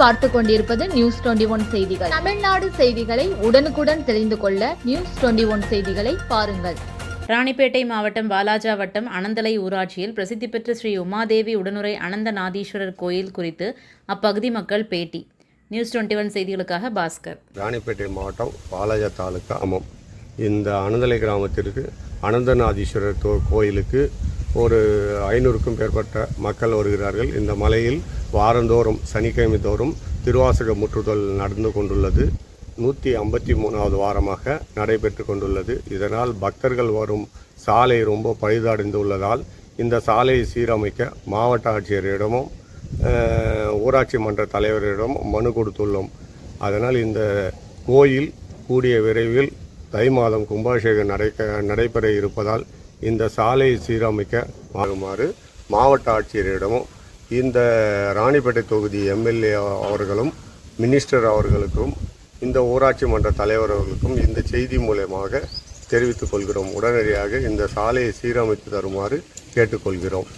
பார்த்து கொண்டிருப்பது news twenty one செய்திகள். தமிழ்நாடு செய்திகளை உடனுக்குடன் தெரிந்து கொள்ள நியூஸ் டுவெண்டி ஒன் செய்திகளை பாருங்கள். ராணிப்பேட்டை மாவட்டம் வாலாஜா வட்டம் அனந்தலை ஊராட்சியில் பிரசித்தி பெற்ற ஸ்ரீ உமாதேவி உடனுரை அனந்தநாதீஸ்வரர் கோயில் குறித்து அப்பகுதி மக்கள் பேட்டி. நியூஸ் டுவெண்ட்டி ஒன் செய்திகளுக்காக பாஸ்கர். ராணிப்பேட்டை மாவட்டம் வாலாஜா தாலுக்கா ஆமாம் இந்த அனந்தலை கிராமத்திற்கு அனந்தநாதீஸ்வரர் கோயிலுக்கு ஒரு ஐநூறுக்கும் மேற்பட்ட மக்கள் வருகிறார்கள். இந்த மலையில் வாரந்தோறும் சனிக்கிழமை தோறும் திருவாசக முற்றுதல் நடந்து கொண்டுள்ளது. நூற்றி ஐம்பத்தி மூணாவது வாரமாக நடைபெற்று கொண்டுள்ளது. இதனால் பக்தர்கள் வரும் சாலை ரொம்ப பழுதடைந்துள்ளதால் இந்த சாலையை சீரமைக்க மாவட்ட ஆட்சியரிடமும் ஊராட்சி மன்ற தலைவரிடமும் மனு கொடுத்துள்ளோம். அதனால் இந்த கோயில் கூடிய விரைவில் தை மாதம் கும்பாபிஷேகம் நடைக்க நடைபெற இருப்பதால் இந்த சாலையை சீரமைக்க மாறுமாறு மாவட்ட ஆட்சியரிடமும் இந்த ராணிப்பேட்டை தொகுதி எம்எல்ஏ அவர்களும் மினிஸ்டர் அவர்களுக்கும் இந்த ஊராட்சி மன்ற தலைவர் அவர்களுக்கும் இந்த செய்தி மூலயமாக தெரிவித்துக் கொள்கிறோம். உடனடியாக இந்த சாலையை சீரமைத்து தருமாறு கேட்டுக்கொள்கிறோம்.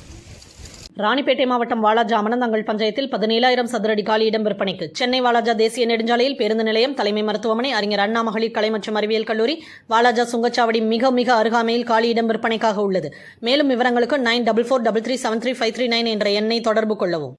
ராணிப்பேட்டை மாவட்டம் வாலாஜா அமனந்தங்கள் பஞ்சாயத்தில் பதினேழாயிரம் சதுரடி காலியிடம் விற்பனைக்கு. சென்னை வாலாஜா தேசிய நெடுஞ்சாலையில் பேருந்து நிலையம் தலைமை மருத்துவமனை அறிஞர் அண்ணா மகளிர் கலை மற்றும் அறிவியல் கல்லூரி வாலாஜா சுங்கச்சாவடி மிக மிக அருகாமையில் காலியிடம் விற்பனைக்காக உள்ளது. மேலும் விவரங்களுக்கு nine double four double three seven three five three nine என்ற எண்ணை தொடர்பு கொள்ளவும்.